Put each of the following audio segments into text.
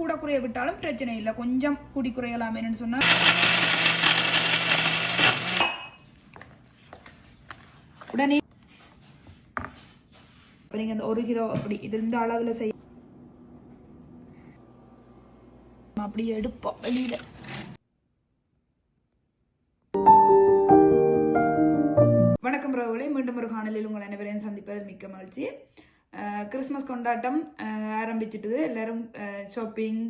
கூட குறைய விட்டாலும் பிரச்சனை இல்லை. கொஞ்சம் கூடி குறையலாமேன்னு சொன்னா. உடனே இப்ப நீங்க இந்த ஒரு கிலோ அப்படி இது இந்த அளவுல செய்ய அப்படியே எடுப்போம் வெளியில. வணக்கம் ரவுளை மீண்டும் ஒரு காணலில் உங்கள் அனைவரையும் சந்திப்பதில் மிக்க மகிழ்ச்சி. கிறிஸ்மஸ் கொண்டாட்டம் ஆரம்பிச்சிட்டுது. எல்லாரும் ஷாப்பிங்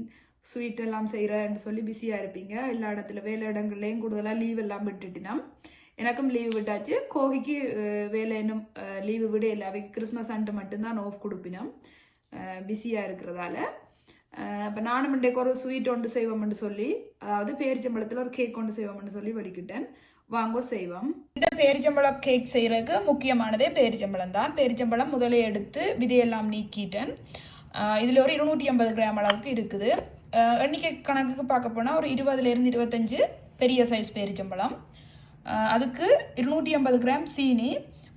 ஸ்வீட் எல்லாம் செய்கிறேன்னு சொல்லி பிஸியாக இருப்பீங்க. எல்லா இடத்துல வேலை இடங்கள்லையும் கூடுதலாக லீவ் எல்லாம் விட்டுட்டினா. எனக்கும் லீவு விட்டாச்சு. கோகிக்கு வேலை இன்னும் லீவு விட இல்லை அவைக்கு கிறிஸ்மஸ் அன்ட்டு மட்டும்தான் ஆஃப் கொடுப்பினோம். பிஸியாக இருக்கிறதால. இப்போ நானும் இன்றைக்கு ஒரு ஸ்வீட் ஒன்று செய்வோம்னு சொல்லி அதாவது பேரிச்சம்பழத்தில் ஒரு கேக் ஒன்று செய்வோம்னு சொல்லி வடிக்கிட்டேன். வாங்கோ செய்வோம். இந்த பேரிச்சம்பழம் கேக் செய்யறதுக்கு முக்கியமானதே பேரிச்சம்பழம் தான். பேரிச்சம்பழம் முதலே எடுத்து விதையெல்லாம் நீக்கிட்டேன். இதில் ஒரு இருநூற்றி ஐம்பது கிராம் அளவுக்கு இருக்குது. எண்ணிக்கை கணக்குக்கு பார்க்க போனால் ஒரு இருபதுலேருந்து இருபத்தஞ்சு பெரிய சைஸ் பேரிச்சம்பழம். அதுக்கு இருநூற்றி ஐம்பது கிராம் சீனி.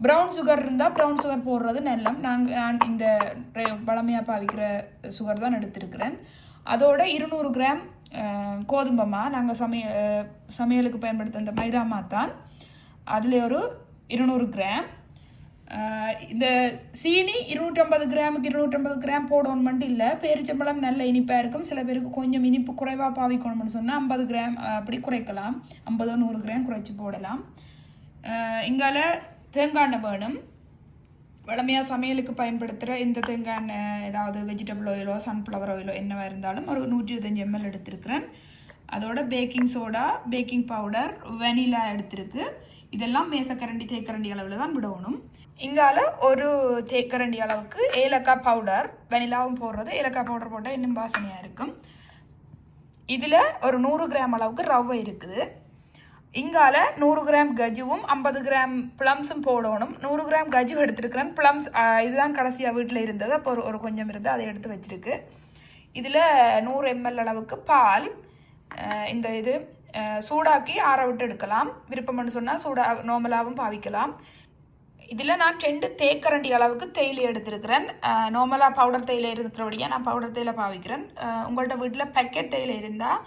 ப்ரௌன் சுகர் இருந்தால் ப்ரௌன் சுகர் போடுறது நல்லம். நாங்கள் நான் இந்த பழமையாக பாவிக்கிற சுகர் தான் எடுத்திருக்கிறேன். அதோட இருநூறு கிராம் அஹ், நாங்கள் சமைய சமையலுக்கு பயன்படுத்த இந்த மைதா மாத்தான். அதில் ஒரு இருநூறு கிராம். இந்த சீனி இருநூற்றம்பது கிராமுக்கு இருநூற்றம்பது கிராம் போடணும் மட்டும் இல்லை பேரிச்சம்பழம் நல்ல இனிப்பாக இருக்கும். சில பேருக்கு கொஞ்சம் இனிப்பு குறைவாக பாவிக்கணும்னு சொன்னால் ஐம்பது கிராம் அப்படி குறைக்கலாம். ஐம்பதோ நூறு கிராம் குறைச்சி போடலாம். இங்கால தேங்காய் எண்ணெய் வேணும். வளமையாக சமையலுக்கு பயன்படுத்துகிற இந்த தேங்காய் எண்ணெய் ஏதாவது வெஜிடபிள் ஆயிலோ சன்ஃப்ளவர் ஆயிலோ என்னவா இருந்தாலும் ஒரு நூற்றி இருபத்தஞ்சி எம்எல் எடுத்திருக்கிறேன். அதோட baking soda baking powder vanilla எடுத்திருக்கு. இதெல்லாம் மேசக்கரண்டி தேக்கரண்டி அளவில் தான் விடணும். இங்கால ஒரு தேக்கரண்டி அளவுக்கு ஏலக்காய் பவுடர் வெனிலாவும் போடுறது. ஏலக்காய் பவுடர் போட்டால் இன்னும் வாசனையாக இருக்கும். இதில் ஒரு நூறு கிராம் அளவுக்கு ரவை இருக்குது. இங்கால நூறு கிராம் கஜுவும் ஐம்பது கிராம் ப்ளம்ஸும் போடணும். நூறு கிராம் கஜு எடுத்துருக்கிறேன். ப்ளம்ஸ் இதுதான் கடைசியாக வீட்டில் இருந்தது. அப்போ ஒரு ஒரு கொஞ்சம் இருந்து அதை எடுத்து வச்சிருக்கு. இதில் நூறு எம்எல் அளவுக்கு பால் இந்த இது சூடாக்கி ஆற விட்டு எடுக்கலாம். விருப்பம்னு சொன்னால் சூடா நார்மலாகவும் பாவிக்கலாம். இதில் நான் ரெண்டு தேக்கரண்டி அளவுக்கு தேயிலை எடுத்திருக்கிறேன். நார்மலாக பவுடர் தேயிலை இருக்கிறபடியாக நான் பவுடர் தேயிலை பாவிக்கிறேன். உங்கள்கிட்ட வீட்டில் பேக்கெட் தேயிலை இருந்தால்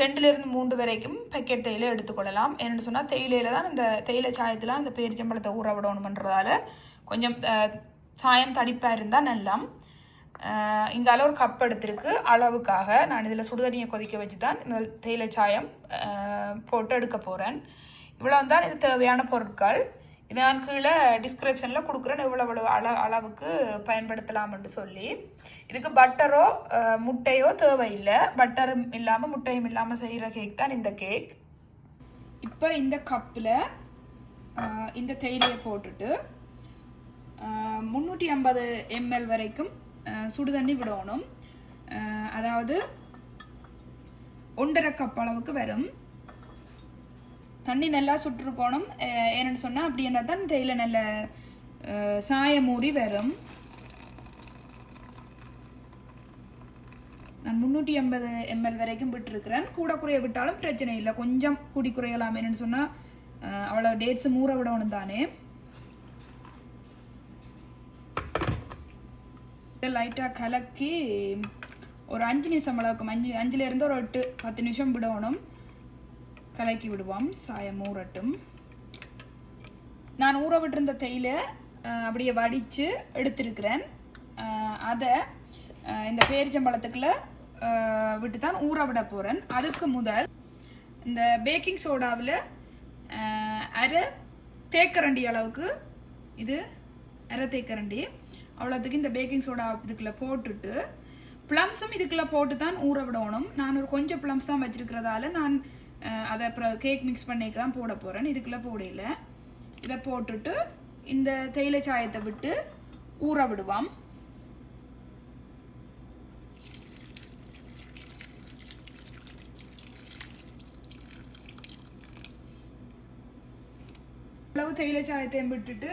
ரெண்டுலேருந்து மூன்று வரைக்கும் பேக்கெட் தேயிலை எடுத்துக்கொள்ளலாம். என்னென்னு சொன்னால் தேயிலையில் தான் இந்த தேயிலை சாயத்தில் இந்த பேரிச்சம்பழத்தை ஊற விடணுமன்றதால கொஞ்சம் சாயம் தடிப்பாக இருந்தால் நல்லா அஹ், இங்கால ஒரு கப் எடுத்திருக்கு. அளவுக்காக நான் இதில் சுடுதண்ணியை கொதிக்க வச்சு தான் இந்த தேயிலை சாயம் போட்டு எடுக்க போகிறேன் இவ்வளோ தான் இது தேவையான பொருட்கள். இதை நான் கீழே டிஸ்கிரிப்ஷனில் கொடுக்குறேன். எவ்வளோ எவ்வளோ அள அளவுக்கு பயன்படுத்தலாம்னு சொல்லி. இதுக்கு பட்டரோ முட்டையோ தேவையில்லை. பட்டரும் இல்லாமல் முட்டையும் இல்லாமல் செய்கிற கேக் தான் இந்த கேக் இப்போ இந்த கப்பில் இந்த தேயிலையை போட்டுட்டு முந்நூற்றி ஐம்பது எம்எல் வரைக்கும் சுடு தண்ணி விடணும். அதாவது ஒன்றரை கப் அளவுக்கு வரும் தண்ணி நல்லா சுற்று அஹ் ஏன்னு சொன்னால் அப்படின்னா தான் தேயிலை நல்ல சாயமூறி சாயம் வரும். நான் முந்நூற்றி எண்பது எம்எல் வரைக்கும் விட்டுருக்கிறேன். கூட குறைய விட்டாலும் பிரச்சனை இல்லை. கொஞ்சம் கூடி குறையலாம் என்னென்னு சொன்னால் அவ்வளோ டேட்ஸ் மூற விடணும் தானே. லைட்டாக கலக்கி ஒரு அஞ்சு நிமிஷம் அளவுக்கு அஞ்சு அஞ்சுலேருந்து ஒரு எட்டு பத்து நிமிஷம் விடணும். கலக்கி விடுவோம் சாயம் ஊறட்டும். நான் ஊற விட்டிருந்த தேயிலை அப்படியே வடித்து எடுத்திருக்கிறேன். அதை இந்த பேரிச்சம்பழத்துக்குள்ள விட்டு தான் ஊற விட போகிறேன் அதுக்கு முதல் இந்த பேக்கிங் சோடாவில் அரை தேக்கரண்டி அளவுக்கு இது அரை தேக்கரண்டி. அவ்வளோத்துக்கு இந்த பேக்கிங் சோடா இதுக்குள்ளே போட்டுட்டு ப்ளம்ஸும் இதுக்குள்ளே போட்டு தான் ஊற விடணும். நான் ஒரு கொஞ்சம் ப்ளம்ஸ் தான் வச்சுருக்கிறதால நான் அதை அப்புறம் கேக் மிக்ஸ் பண்ணிக்கு தான் போட போகிறேன் இதுக்குள்ளே போடையில் இதை போட்டுட்டு இந்த தேயிலை சாயத்தை விட்டு ஊற விடுவோம். அளவு தேயிலை சாயத்தையும் விட்டுட்டு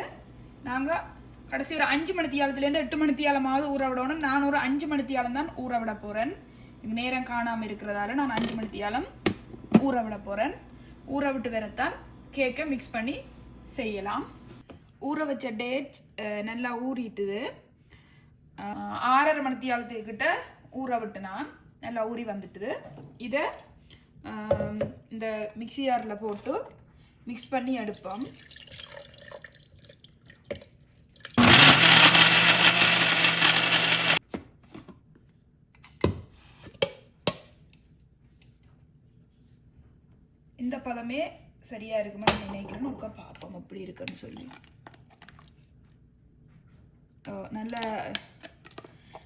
நாங்கள் கடைசி ஒரு அஞ்சு மணி தியாலத்துலேருந்து எட்டு மணி தியாலமாவது ஊற விடணும். நான் ஒரு அஞ்சு மணி தியாலம் தான் ஊற விட போகிறேன் நேரம் காணாமல் இருக்கிறதால நான் அஞ்சு மணி தியாலம் ஊற விட போகிறேன் ஊற விட்டு வரத்தான் கேக்கை மிக்ஸ் பண்ணி செய்யலாம். ஊற வச்ச டேட்ஸ் நல்லா ஊறிட்டுது. ஆறரை மணி தியாலத்துக்கிட்ட ஊற விட்டுனா நல்லா ஊறி வந்துட்டுது. இதை இந்த மிக்ஸி ஜாரில் போட்டு மிக்ஸ் பண்ணி எடுப்போம். இந்த பதமே சரியாக இருக்குமா நான் நினைக்கிறேன்னு ஒருக்கா பார்ப்போம் எப்படி இருக்குன்னு சொல்லி. ஓ, நல்ல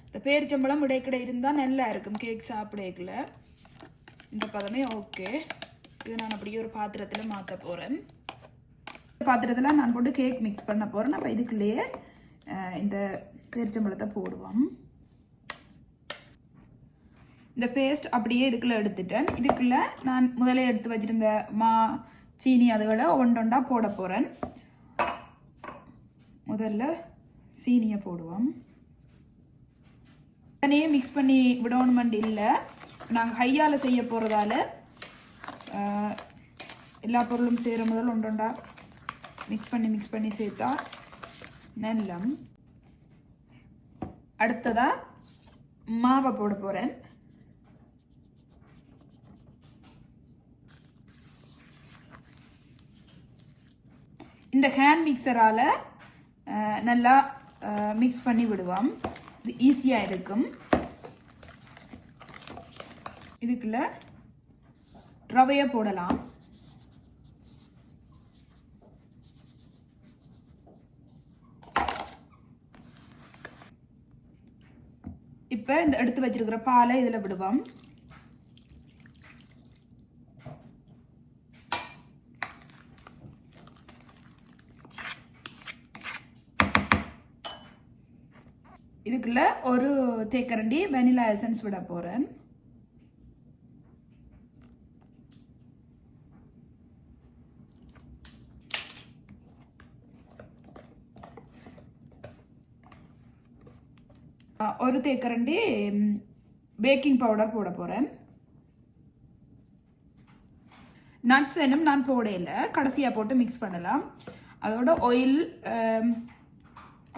இந்த பேரிச்சம்பழம் இடைக்கிட இருந்தால் நல்லா இருக்கும் கேக் சாப்பிடக்குள்ள. இந்த பதமே ஓகே இது நான் அப்படியே ஒரு பாத்திரத்தில் மாற்ற போகிறேன் பாத்திரத்தில் நான் போட்டு கேக் மிக்ஸ் பண்ண போகிறேன் அப்போ இதுக்குள்ளேயே இந்த பேரிச்சம்பழத்தை போடுவோம். இந்த பேஸ்ட் அப்படியே இதுக்குள்ளே எடுத்துட்டேன். இதுக்குள்ளே நான் முதல்ல எடுத்து வச்சிருந்த மா சீனி அதுகளை ஒன்றொண்டா போட போகிறேன் முதல்ல சீனியை போடுவோம். உடனே மிக்ஸ் பண்ணி விடணுமெண்ட் இல்லை. நாங்கள் ஹையால் செய்ய போகிறதால எல்லா பொருளும் செய்கிற முதல் ஒன்றொண்டா மிக்ஸ் பண்ணி மிக்ஸ் பண்ணி சேர்த்தா நல்லம். அடுத்ததாக மாவை போட போகிறேன் இந்த ஹேண்ட் மிக்சரால் நல்லா மிக்ஸ் பண்ணி விடுவோம். இது ஈஸியாக இருக்கும். இதுக்குள்ள ரவையை போடலாம். இப்போ இந்த எடுத்து வச்சிருக்கிற பாலை இதில் விடுவோம். இதுக்குள்ள ஒரு தேக்கரண்டி வெனிலா எசன்ஸ் விட போகிறேன் ஒரு தேக்கரண்டி பேக்கிங் பவுடர் போட போகிறேன் நட்ஸ் என்னும் நான் போடையில் கடைசியாக போட்டு மிக்ஸ் பண்ணலாம். அதோட ஆயில்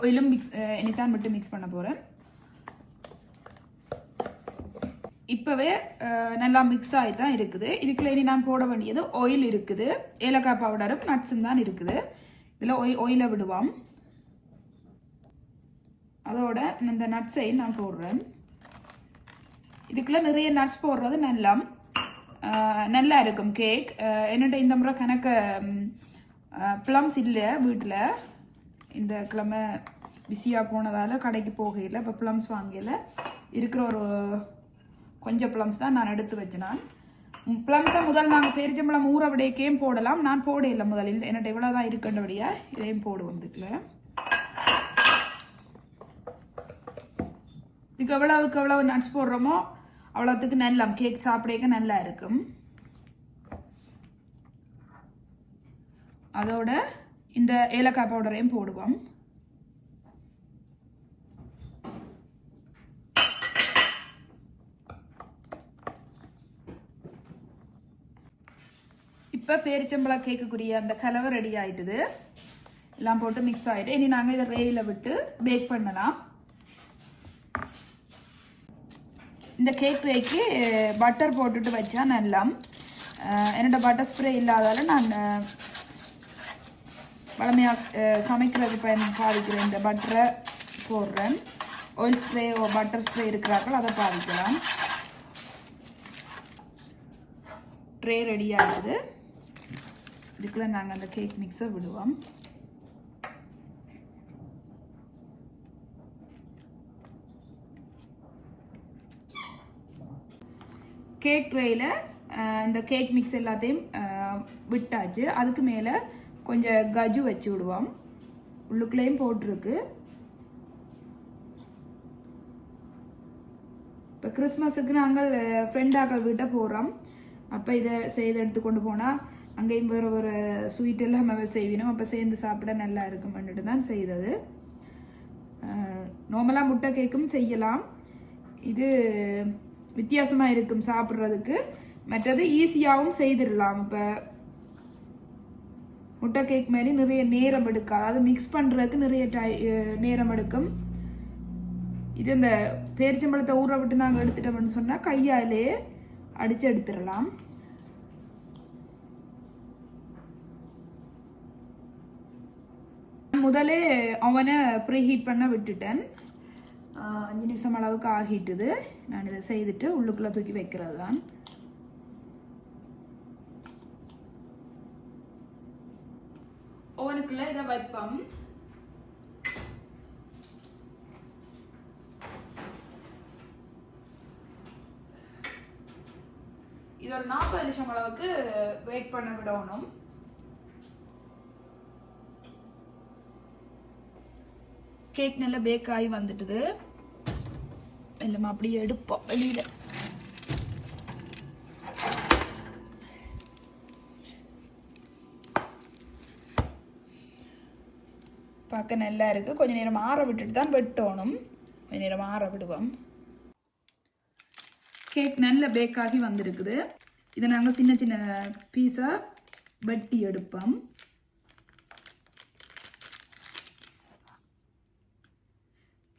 ஆயிலும் மிக்ஸ் இனித்தான் மட்டும் மிக்ஸ் பண்ண போகிறேன் இப்போவே நல்லா மிக்ஸ் ஆகி தான் இருக்குது. இதுக்குள்ள இனி நான் போட வேண்டியது ஆயில் இருக்குது. ஏலக்காய் பவுடரும் நட்ஸும் தான் இருக்குது. இதில் ஒய் ஆயிலை விடுவோம். அதோட இந்த நட்ஸை நான் போடுறேன். இதுக்குள்ள நிறைய நட்ஸ் போடுறது நல்லா நல்லா இருக்கும் கேக் என்னோட இந்த முறை கணக்கு ப்ளம்ஸ் இல்லை வீட்டில்? இந்த கிழமை பிஸியாக போனதால் கடைக்கு போகையில் இப்போ ப்ளம்ஸ் வாங்கல. இருக்கிற ஒரு கொஞ்சம் ப்ளம்ஸ் தான் நான் எடுத்து வச்சினான். ப்ளம்ஸை முதல் நாங்கள் பெரிச்சம்பளம் ஊற விடையக்கையும் போடலாம். நான் போடையில்லை முதலில். என்னட்ட இவ்வளோ தான் இருக்கின்றபடியாக இதையும் போடுவோம் இதுக்குள்ள இதுக்கு எவ்வளவுக்கு எவ்வளோ நட்ஸ் போடுறோமோ அவ்வளோத்துக்கு நல்லா கேக் சாப்பிடக்க நல்லா இருக்கும். அதோட இந்த ஏலக்காய் பவுடரையும் போடுவோம். இப்போ பேரிச்சம்பழம் கேக்குக்குரிய அந்த கலவை ரெடி ஆயிட்டுது. எல்லாம் போட்டு மிக்ஸ் ஆகிட்டு இனி நாங்கள் இதை ரேயில் விட்டு பேக் பண்ணலாம். இந்த கேக் ரேக்கு பட்டர் போட்டுட்டு வச்சா நல்லா என்னோட பட்டர் ஸ்ப்ரே இல்லாதால நான் வளமையாக சமைக்கிறதுக்கு பயன் பாதிக்கிற இந்த பட்டரை போடுறேன். ஆயில் ஸ்ப்ரே பட்டர் ஸ்ப்ரே இருக்கிறார்கள் அதை பாதிக்கலாம். ட்ரே ரெடி ஆகுது இதுக்குள்ளே நாங்கள் அந்த கேக் மிக்ஸை விடுவோம். கேக் ட்ரேயில் இந்த கேக் மிக்ஸ் எல்லாத்தையும் விட்டாச்சு. அதுக்கு மேலே கொஞ்சம் கஜு வச்சு விடுவோம். உள்ளுக்குள்ளேயும் போட்டிருக்கு. இப்போ கிறிஸ்மஸுக்கு நாங்கள் ஃப்ரெண்டாக்கள் வீட்டை போகிறோம் அப்போ இதை செய்து எடுத்து கொண்டு போனால் அங்கேயும் வேறு ஒரு ஸ்வீட் எல்லாம் நம்ம செய்வினோம். அப்போ சேர்ந்து சாப்பிட நல்லா இருக்கும்னுட்டு தான் செய்தது. நார்மலாக முட்டை கேக்கும் செய்யலாம். இது வித்தியாசமாக இருக்கும் சாப்பிட்றதுக்கு. மற்றது ஈஸியாகவும் செய்திடலாம். இப்போ முட்டை கேக் மாதிரி நிறைய நேரம் எடுக்கும் அதாவது மிக்ஸ் பண்ணுறதுக்கு நிறைய டை நேரம் எடுக்கும். இது இந்த பேரிச்சம்பழத்தை ஊற விட்டு நாங்கள் எடுத்துட்டோம்னு சொன்னால் கையாலே அடித்து எடுத்துடலாம். முதலே அவனை ப்ரீஹீட் பண்ண விட்டுட்டேன். அஞ்சு நிமிஷம் அளவுக்கு ஆகிட்டுது. நான் இதை செய்துட்டு உள்ளுக்குள்ளே தூக்கி வைக்கிறது தான். ஓவனுக்குள்ளே இதை வைப்போம். இது ஒரு நாற்பது நிமிஷம் அளவுக்கு வெயிட் பண்ண விடணும். கேக் நல்லா பேக் ஆகி வந்துட்டுது. இல்லைம்மா அப்படியே எடுப்போம் வெளியில. பார்க்க நல்லா இருக்கு. கொஞ்ச நேரம் ஆற விட்டுட்டு தான் வெட்டணும். கொஞ்ச நேரம் ஆற விடுவோம். கேக் நல்ல பேக் ஆகி வந்திருக்குது. இதை நாங்கள் சின்ன சின்ன பீஸாக வெட்டி எடுப்போம்.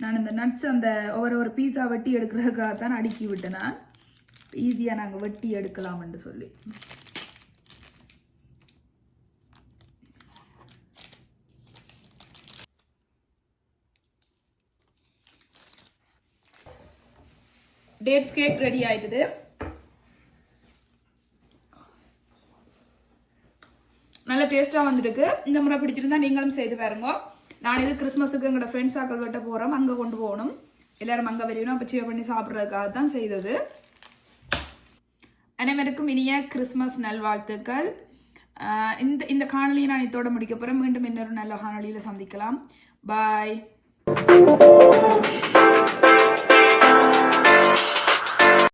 நான் இந்த நட்ஸ் அந்த ஒவ்வொரு ஒரு பீஸா வெட்டி எடுக்கிறதுக்காக தான் அடுக்கி விட்டேன் நான். ஈஸியாக நாங்கள் வெட்டி எடுக்கலாம்னு சொல்லி. டேட்ஸ் கேக் ரெடி ஆயிட்டுது. நல்லா டேஸ்ட்டாக வந்திருக்கு. இந்த முறை பிடிச்சிருந்தா நீங்களும் செய்து பாருங்க. நான் இது கிறிஸ்மஸுக்கு எங்களோட ஃப்ரெண்ட்ஸ் ஆக்கள் கிட்ட போகிறோம் அங்கே கொண்டு போகணும். எல்லாரும் அங்கே வரையணும் அப்போ சேவ் பண்ணி சாப்பிட்றதுக்காக தான் செய்தது. அனைவருக்கும் இனிய கிறிஸ்மஸ் நல்வாழ்த்துக்கள். இந்த இந்த காணொலியை நான் இதோட முடிக்க போகிறேன் மீண்டும் இன்னொரு நல்ல காணொலியில் சந்திக்கலாம். பாய்